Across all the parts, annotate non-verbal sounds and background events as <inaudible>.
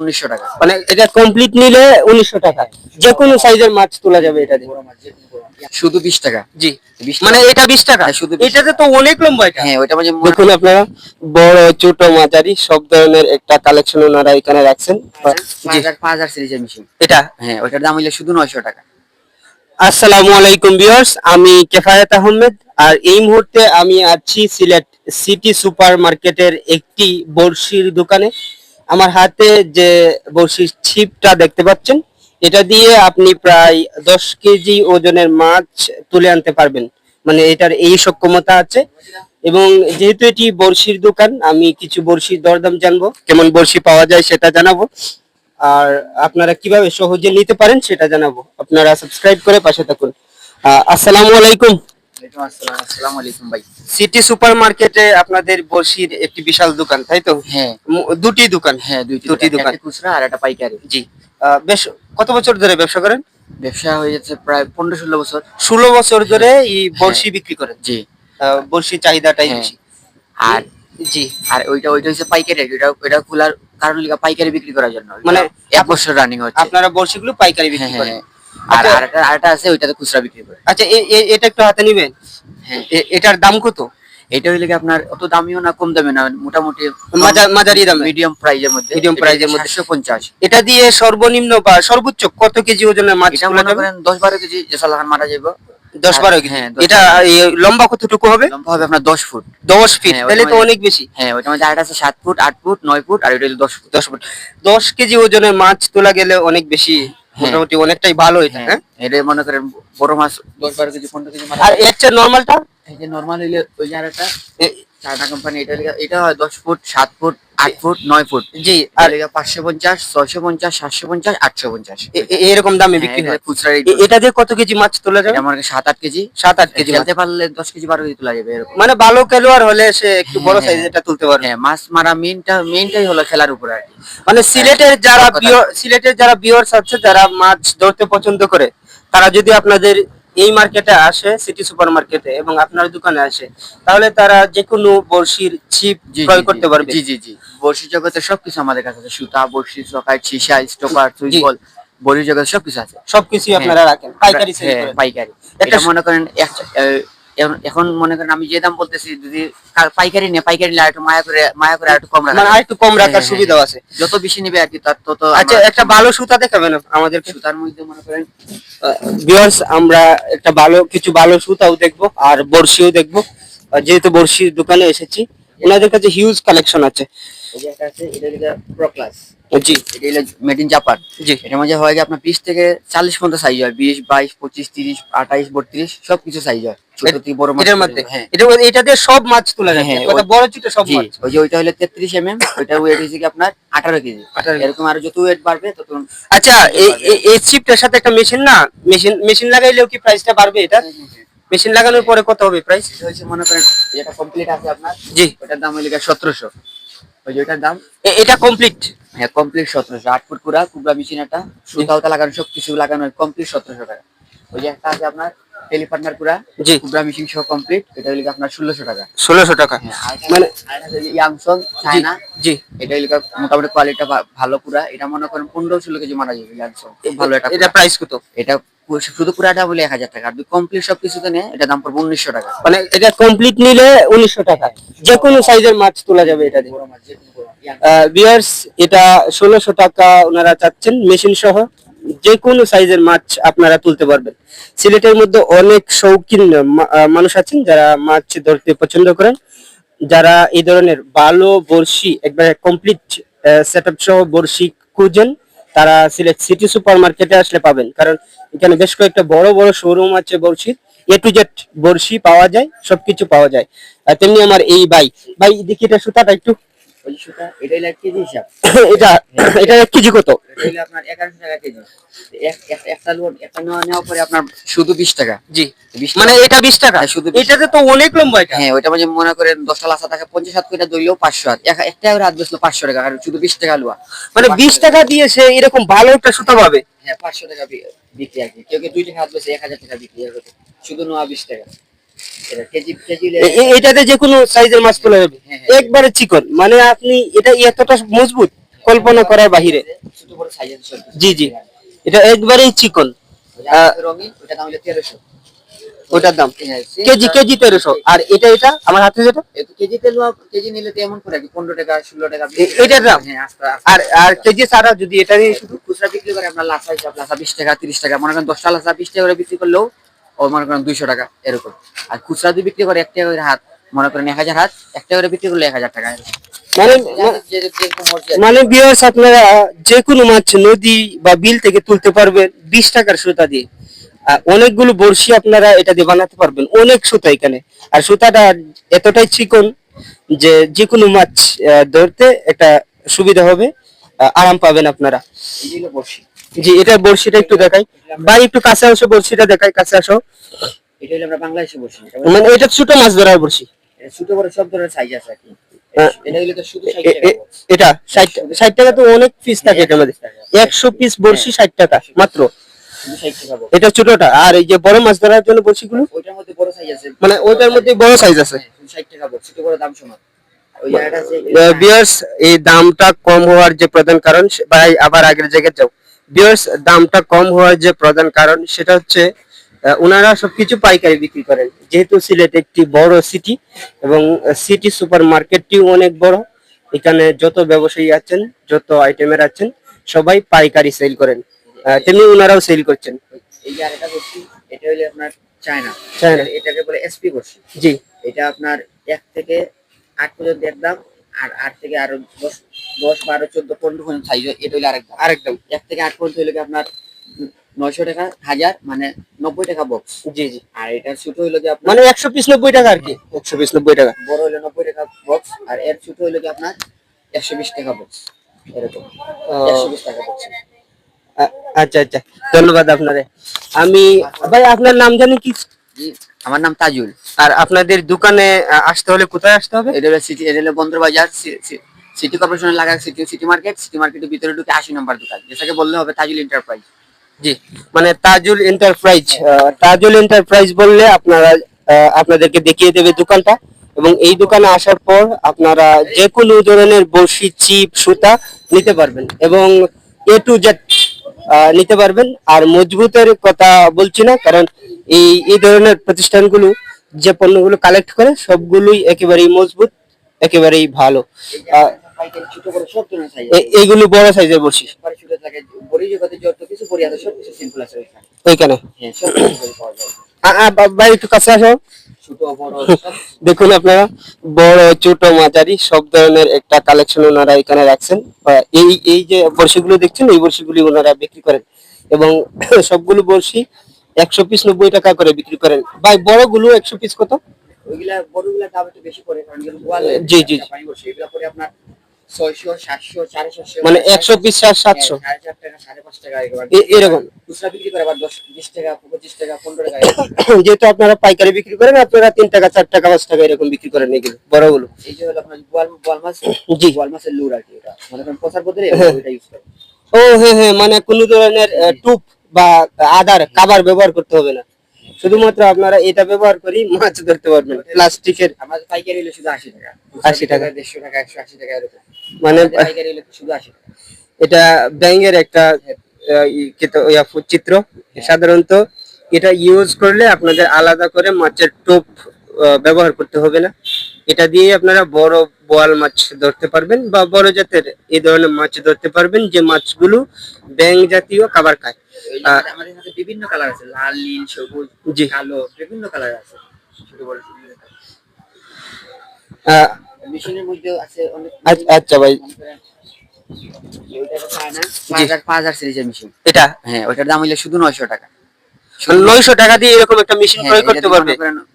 উনিশশো টাকা। মানে এটা কমপ্লিট নিলে উনিশশো টাকা। যে কোনো সাইজের মাছ তোলা যাবে এটা দিয়ে। শুধু বিশ টাকা। জি। মানে এটা বিশ টাকা। হ্যাঁ, শুধু এটাতে তো অনেক লম্বা এটা। হ্যাঁ ওইটা মানে দেখুন আপনারা বড় ছোট মাঝারি সব ধরনের একটা কালেকশন ওনারা এখানে রাখছেন। পাঁচ হাজার সিরিজের মেশিন এটা? হ্যাঁ ওইটার দাম হইলে শুধু নয়শো টাকা। আসসালামু আলাইকুম ভিউয়ার্স আমি কেফায়েত আহমেদ। আর এই মুহূর্তে আমি আছি সিলেট সিটি সুপার মার্কেটের একটি বড়শির দোকানে। আমার হাতে যে বড়শির ছিপটা দেখতে পাচ্ছেন, এটা দিয়ে আপনি প্রায় দশ কেজি ওজনের মাছ তুলে আনতে পারবেন। মানে এটার এই সক্ষমতা আছে। এবং যেহেতু এটি বড়শির দোকান, আমি কিছু বড়শির দরদাম জানব, কেমন বড়শি পাওয়া যায় সেটা জানাব। আর আপনারা কীভাবে সহজে নিতে পারেন সেটা জানাব। আপনারা সাবস্ক্রাইব করে পাশে থাকুন। আসসালামু আলাইকুম। সিটি সুপার মার্কেটে আপনাদের বসির একটি বিশাল দোকান তাই তো? হ্যাঁ। দুটি দোকান? হ্যাঁ দুটি দোকান খুচরা আর একটা পাইকারি। জি। বেশ কত বছর ধরে ব্যবসা করেন? ব্যবসা হয়ে যাচ্ছে প্রায় পনেরো ষোলো বছর। ষোলো বছর ধরে এই বড়শি বিক্রি করেন? জি। আহ, চাহিদাটাই হ্যাঁ। বেশি। আর জি। আর ওইটা ওইটা হচ্ছে পাইকারি ওইটা ওইটা খোলার কারণ পাইকারি বিক্রি করার জন্য। মানে এক বছর রানিং হচ্ছে। আপনারা বড়শিগুলো পাইকারি হ্যাঁ, বিক্রি হ্যাঁ, করেন? হ্যাঁ। আর আচ্ছা। আরেকটা আরেকটা আছে ওইটাতে খুচরা বিক্রি করে। আচ্ছা এটা একটু হাতে নিবেন? হ্যাঁ। এটার দাম কত? এটা হইলে কি আপনার অত দামিও না কম দামে না মোটামুটি মাঝা- মাঝারি দামে। মিডিয়াম প্রাইজের মধ্যে। price এর মধ্যে। সাতশো পঞ্চাশ। এটা দিয়ে সর্বনিম্ন বা সর্বোচ্চ কত কেজি ওজনের মাছ মনে করেন দশ বারো কেজি যে সালাহান মারা যাবে দশ বারো কেজি। হ্যাঁ, এটা লম্বা কতটুকু হবে? লম্বা হবে আপনার দশ ফুট। দশ ফিট হ্যাঁ, তাহলে তো মানে- অনেক বেশি। হ্যাঁ ওইটা মধ্যে আরেকটা আছে সাত ফুট আট ফুট নয় ফুট আর ওইটা দশ ফুট। দশ ফুট। দশ কেজি ওজনের মাছ তোলা গেলে অনেক বেশি মোটামুটি অনেকটাই ভালো এটা হ্যাঁ। হ্যাঁ? এটা মনে করেন বড় মাছ দশ বারো কেজি পনেরো কেজি আর এর চেয়ে নর্মালটা এই যে নর্মাল হইলে ওই যে চায়না কোম্পানি এটা এটা হয় দশ ফুট সাত ফুট আট ফুট নয় ফুট। জি আর পাঁচশো পঞ্চাশ ছয়শো পঞ্চাশ সাতশো পঞ্চাশ আটশো পঞ্চাশ। এরকম দামে হ্যাঁ, বিক্রি হয় খুচরা rate এটা দিয়ে কত কেজি মাছ তোলা যাবে? মনে করেন সাত আট কেজি। সাত আট কেজি। খেলতে পারলে দশ কেজি বারো কেজি তোলা যাবে এরকম। মানে ভালো খেলোয়াড় হলে সে একটু বড় হ্যাঁ, সাইজ এটা তুলতে পারবে। হ্যাঁ মাছ মারা মেইনটা মেইনটাই হলো খেলার উপর আর কি। মানে সিলেটের যারা সিলেটের যারা বিয়ার্স আছে যারা মাছ ধরতে পছন্দ করে তারা যদি আপনাদের এই মার্কেটে আসে সিটি সুপার মার্কেটে এবং আপনার দোকানে আসে। তাহলে তারা যে কোনো বর্ষির ছিপ ক্রয় করতে পারবে। জি জি জি। বর্ষি জগতে সবকিছু আমাদের কাছে আছে। সুতা বর্ষি সকাই ছিসা স্টোপার সুইচ। বল বর্ষি জগতে সবকিছু আছে। সবকিছুই হ্যাঁ। আপনারা রাখেন। পাইকারি সেল হ্যাঁ, পাইকারি। এটা মনে করেন এখন- এখন মনে করেন আমি যে দাম বলতেছি যদি পাইকারি নিয়ে পাইকারি নিলে একটু মায়া করে মায়া করে একটু কম রাখা মানে আরেকটু কম রাখার হ্যাঁ, হ্যাঁ, সুবিধাও হ্যাঁ। আছে। যত বেশি নেবে আর কি তার তত আচ্ছা একটা ভালো সুতা দেখাবেন আমাদের। সুতার মধ্যে মনে করেন ভিউয়ার্স আমরা একটা ভালো কিছু ভালো সুতাও দেখব আর বর্ষিও দেখব। যেহেতু বর্ষির দোকানে এসেছি ওনাদের কাছে হিউজ কালেকশন আছে। জি। মেড ইন জাপান জি। এটার মধ্যে হয় যে আপনার বিশ থেকে চাল্লিশ পর্যন্ত সাইজ হয়। বিশ বাইশ পঁচিশ তিরিশ আঠাইশ বত্রিশ সবকিছু সাইজ হয়। বড় মাছ মধ্যে হ্যাঁ। সব মাছ তোলা যায়। হ্যাঁ, বড় ছোট সব মাছ। ওই যে ওইটা হলো তেত্রিশ এম এম ওইটার ওয়েট হয়েছে কি আপনার আঠারো কেজি। 18 কেজি। এরকম আরও যত ওয়েট বাড়বে তত আচ্ছা এই এই- এই চিপটার সাথে একটা মেশিন না? মেশিন মেশিন লাগাইলেও কি প্রাইসটা বাড়বে এটা? মেশিন লাগানোর পরে কত হবে প্রাইস হয়েছে হচ্ছে মনে করেন যেটা কমপ্লিট আছে আপনার জি। ওটার দাম হলো সতেরোশো। ওই যে ওটার দাম? এটা কমপ্লিট হ্যাঁ কমপ্লিট সতেরোশো। আট ফুট কুড়া কুবরা মেশিন একটা সুতাওতা লাগানো সব কিছু লাগানো কমপ্লিট সতেরোশো টাকা। ওই যে একটা আছে আপনার টেলিপার্টনার কুড়া জি। মেশিন সহ কমপ্লিট এটা আপনার টাকা। টাকা। হ্যাঁ মানে জি চায়না জি। এটা মোটামুটি ভালো পুরা। এটা মনে করেন পনেরো ষোলো কেজি মারা যাবে ভালো এটা প্রাইস কত? এটা শুধু পুরাটা বলে এক হাজার টাকা। আর কমপ্লিট সব কিছুতে এটা দাম পড়বে উনিশশো টাকা। মানে এটা কমপ্লিট নিলে উনিশশো টাকা। যে কোনো সাইজের মাছ তোলা যাবে এটা দিয়ে। এটা ষোলোশো টাকা ওনারা চাচ্ছেন মেশিন সহ। যে কোনো সাইজের মাছ আপনারা তুলতে পারবেন। সিলেটের মধ্যে অনেক শৌখিন মানুষ আছেন যারা মাছ ধরতে পছন্দ করেন। যারা এই ধরনের ভালো বড়শি, একবারে কমপ্লিট সেট আপ সহ বড়শি খুঁজেন, তারা সিলেট সিটি সুপার মার্কেটে আসলে পাবেন। কারণ এখানে বেশ কয়েকটা বড় বড় শোরুম আছে বড়শির। এ টু জেড বড়শি পাওয়া যায়, সবকিছু পাওয়া যায়। তেমনি আমার এই ভাই ভাই, দেখি এটা সুতাটা একটু ওই সুতা এটা কেজি হিসাব। <coughs> এটা এটা এক কেজি কত? এটা আপনার এগারোশো টাকা কেজি। এক- এক- একটা লোড একটা নেওয়া নেওয়ার পরে আপনার শুধু বিশ টাকা। জি। মানে এটা বিশ টাকা? হ্যাঁ, শুধু এটাতে তো অনেক লম্বা এটা। হ্যাঁ ওইটা মানে মনে করেন দশটা লাসা টাকা পঞ্চাশ হাত করে দইলেও পাঁচশো হাত। এক- একটা করে হাত বসল পাঁচশো টাকা আর শুধু বিশ টাকা লোয়া। মানে বিশ টাকা দিয়ে সে এরকম ভালো একটা সুতা পাবে? হ্যাঁ পাঁচশো টাকা বিক্রি আর কি। কেউ কেউ দুই টাকা হাত বসে এক হাজার টাকা বিক্রি আর শুধু নোয়া বিশ টাকা। এটাতে যে কোনো সাইজের মাছ তোলা যাবে। হ্যাঁ, হ্যাঁ। একবারে চিকন। মানে আপনি এটা এতটা মজবুত কল্পনা করার বাহিরে। জি জি। এটা একবারেই চিকন। ওটার দাম হ্যাঁ, কেজি কেজি তেরোশো। আর এটা এটা আমার হাতে যেটা? তো কেজি নিলে এমন করে পনেরো টাকা ষোলো টাকা এটার দাম? আর আর কেজি ছাড়া যদি এটা খুচরা বিক্রি করে আপনার লাসা হিসাব লাসা বিশ টাকা তিরিশ টাকা মনে করেন দশটা লাসা বিশ টাকা করে বিক্রি করলেও ও মনে করেন দুইশো টাকা এরকম। আর খুচরা যদি বিক্রি করে এক টাকা করে হাত মনে করেন এক হাজার হাত এক টাকা করে বিক্রি করলে এক হাজার টাকা মানে। মানে বিয়ার্স আপনারা যে কোনো মাছ নদী বা বিল থেকে তুলতে পারবেন বিশ টাকার সুতা দিয়ে। অনেকগুলো বড়শি আপনারা এটা দিয়ে বানাতে পারবেন অনেক সুতা এখানে। আর সুতাটা এতটাই চিকন যে যে কোনো মাছ ধরতে একটা সুবিধা হবে আরাম পাবেন আপনারা। বড়শি জি এটা বড়শিটা একটু দেখাই। ভাই একটু কাছে আসো বড়শিটা দেখাই কাছে আসো। এটা হলো আমরা বাংলাদেশে বড়শি মানে এটা ছোট মাছ ধরার বড়শি। এটা ছোট বড় সব ধরনের সাইজ আছে আর কি। হ্যাঁ। এটা ষাট টাকা তো অনেক পিস থাকে একশো পিস বড়শি ষাট টাকা মাত্র। এটা ছোটটা। আর এই যে বড় মাছ ধরার জন্য ওইটার মধ্যে বড় সাইজ আছে। মানে ওইটার মধ্যে বড় সাইজ আছে। হ্যাঁ, ষাট টাকা বড় দাম সমান। এই দামটা কম হওয়ার যে প্রধান কারণ ভাই আবার আগের জায়গায় যাও। বিয়ার্স দামটা কম হওয়ার যে প্রধান কারণ সেটা হচ্ছে ওনারা সবকিছু পাইকারি বিক্রি করেন। যেহেতু সিলেট একটি বড় সিটি এবং সিটি সুপার মার্কেটটিও অনেক বড়। এখানে যত ব্যবসায়ী আছেন যত আইটেমের আছেন সবাই পাইকারি সেল করেন। তেমনি ওনারাও সেল করছেন। এই যে আরেকটা বড়শি এটা হলো আপনার চায়না। চায়না। এটাকে বলে এসপি বড়শি জি। এটা আপনার এক থেকে আট পর্যন্ত এক দাম আর আট থেকে আরও দশ দশ বারো চোদ্দ পনেরো পর্যন্ত সাইজ এটা হলো আরেক দাম আরেকদম এক থেকে আট পর্যন্ত হইল আপনার নয়শো টাকা হাজার মানে নব্বই টাকা বক্স জি জি। আর এটা ছোট আপনার মানে একশো পিস নব্বই টাকা আর কি। একশো পিস নব্বই টাকা। বড় হইল নব্বই টাকা বক্স আর এর ছোট হইল কি আপনার একশো বিশ টাকা বক্স এরকম। একশো বিশ টাকা বক্স আচ্ছা আচ্ছা। ধন্যবাদ আপনারে আমি ভাই আপনার নাম জানি কি? আমার নাম তাজুল। আর আপনাদের দোকানে আসতে হলে কোথায় আসতে হবে? এটা হলো সিটি এটা হলো বন্দরবাজার সিটি কর্পোরেশনের লাগা সিটি সিটি মার্কেট সিটি মার্কেটের ভিতরে ঢুকে আশি নম্বর দোকান যেটাকে বললে হবে তাজুল এন্টারপ্রাইজ জি। মানে তাজুল এন্টারপ্রাইজ তাজুল এন্টারপ্রাইজ বললে আপনারা আপনাদেরকে দেখিয়ে দেবে দোকানটা। এবং এই দোকানে আসার পর আপনারা যে কোনো ধরনের বড়শি চিপ সুতা নিতে পারবেন এবং এ টু জেড নিতে পারবেন। আর মজবুতের কথা বলছি না কারণ এই এই ধরনের প্রতিষ্ঠানগুলো যে পণ্যগুলো কালেক্ট করে সবগুলোই একেবারেই মজবুত একেবারেই ভালো। এইগুলো বড় সাইজের বড়শি ওইখানে। হ্যাঁ ভাই একটু কাছে আসো। <laughs> দেখুন আপনারা বড় ছোট মাঝারি সব ধরনের একটা কালেকশন ওনারা এখানে রাখছেন। এই এই যে বড়শিগুলো দেখছেন এই বড়শিগুলি ওনারা বিক্রি করেন। এবং <coughs> সবগুলো বড়শি একশো পিস নব্বই টাকা করে বিক্রি করেন। ভাই বড়গুলো একশো পিস কত? জি, জি, ছয়শো সাতশো সাড়ে সাতশো মানে একশো পিস সাতশো হ্যাঁ, সাড়ে চার টাকা সাড়ে পাঁচ টাকা একেবারে এরকম? খুচরা বিক্রি করে আবার দশ বিশ টাকা পঁচিশ টাকা পনেরো টাকা <coughs> যেহেতু আপনারা পাইকারি বিক্রি করেন আপনারা তিন টাকা চার টাকা পাঁচ টাকা এরকম বিক্রি করেন এগুলো বড়গুলো। এই যে হলো আপনার মাছ <coughs> জি। মাছের লুর আর কি এটা। মানে প্রচার পদ্ধতি হ্যাঁ। ওইটা ইউজ করে ও হ্যাঁ হ্যাঁ মানে কোনো ধরনের টুপ বা আদার কাবার ব্যবহার করতে হবে না। শুধুমাত্র আপনারা এটা ব্যবহার করি মাছ ধরতে পারবেন। প্লাস্টিকের আমাদের পাইকারি হলো শুধু আশি টাকা। 80 টাকা। দেড়শো টাকা একশো আশি টাকা এরকম। মানে পাইকারি হলো শুধু আশি টাকা। এটা ব্যাঙের একটা চিত্র। সাধারণত এটা ইউজ করলে আপনাদের আলাদা করে মাছের টোপ ব্যবহার করতে হবে না। এটা দিয়ে আপনারা বড় বোয়াল মাছ ধরতে পারবেন বা বড় জাতের এই ধরনের মাছ ধরতে পারবেন যে মাছগুলো ব্যাং জাতীয় খাবার খায়। আমাদের- কাছে বিভিন্ন কালার আছে লাল নীল সবুজ জি। কালো বিভিন্ন কালার আছে। মেশিনের মধ্যে আছে অনেক আচ্ছা- আচ্ছা ভাই। পাঁচ হাজার সিরিজের মেশিন। এটা? হ্যাঁ ওইটার দাম হইলে শুধু নয়শো টাকা। নয়শো টাকা দিয়ে এরকম একটা মেশিন হ্যাঁ, ক্রয় করতে পারবে?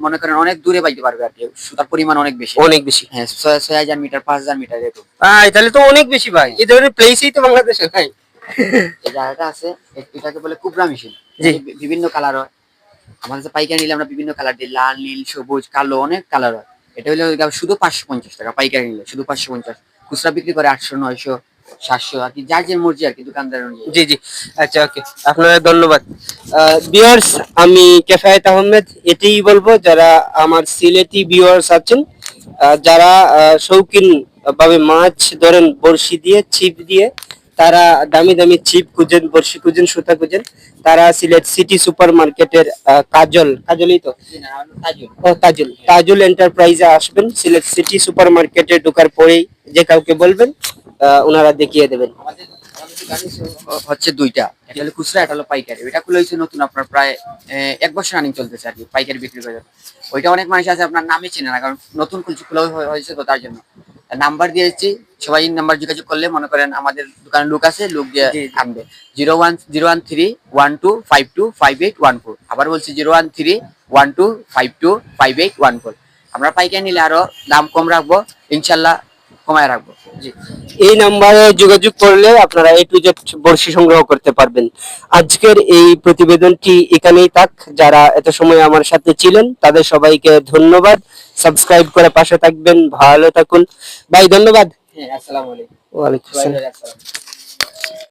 মনে করেন অনেক দূরে পাইতে পারবে আর কি সুতার পরিমাণ অনেক বেশি। অনেক বেশি। হ্যাঁ ছয় ছয় হাজার মিটার পাঁচ হাজার মিটার এরকম। আহ, তাহলে তো অনেক বেশি ভাই। এই ধরনের প্লেসই তো বাংলাদেশে নাই। এই জায়গাটা আছে এটাকে বলে কুবরা মেশিন। বিভিন্ন কালার হয়। আমাদের কাছে পাইকারি নিলে আমরা বিভিন্ন কালার দিই লাল নীল সবুজ কালো অনেক কালার হয়। এটা হলো শুধু পাঁচশো পঞ্চাশ টাকা পাইকারি নিলে শুধু পাঁচশো পঞ্চাশ। খুচরা বিক্রি করে আটশো নয়শো সাতশো আর কি, যার যে মর্জি আর কি দোকানদার জি জি। আচ্ছা ওকে। আপনারা ধন্যবাদ। বিয়ার্স আমি কেফায়েত আহমেদ, এটাই বলব, যারা আমার সিলেটি ভিউয়ার্স আছেন যারা শৌখিন ভাবে মাছ ধরেন, বড়শি দিয়ে, ছিপ দিয়ে তারা দামি দামি চিপ খুঁজেন বড়শি খুঁজেন সুতা খুঁজেন। তারা সিলেট সিটি সুপার মার্কেটের কাজল কাজলই তো? আমার তাজুল। এন্টারপ্রাইজে আসবেন সিলেট সিটি সুপার মার্কেটে ঢোকার পরেই যে কাউকে বলবেন ওনারা দেখিয়ে দেবেন। হচ্ছে দুইটা। একটা হলো খুচরা একটা হলো পাইকারি। ওইটা খুলে হয়েছে নতুন আপনার প্রায় এক বছর রানিং চলতেছে আর কি পাইকারি বিক্রি করে। ওইটা অনেক মানুষ আছে আপনার নামে চেনে না কারণ নতুন খুলছে খোলা হয়ে- হয়েছে তো তার জন্য। নাম্বার দিয়েছি সবাই নাম্বার যোগাযোগ করলে মনে করেন আমাদের দোকানে লোক আছে লোক দিয়ে। আনবে। Zero one zero one three one two five two five eight one four. আবার বলছি zero one three one two five two five eight one four. আমরা পাইকারি নিলে আরও দাম কম রাখব ইনশাল্লাহ কমায় রাখব। জি। এই নাম্বারে যোগাযোগ করলে আপনারা এ টু জেড বর্ষি সংগ্রহ করতে পারবেন। আজকের এই প্রতিবেদনটি এখানেই থাক। যারা এত সময় আমার সাথে ছিলেন তাদের সবাইকে ধন্যবাদ। সাবস্ক্রাইব করে পাশে থাকবেন। ভালো থাকুন। ভাই ধন্যবাদ। হ্যাঁ আসসালামু আলাইকুম। ওয়ালাইকুম আসসালাম।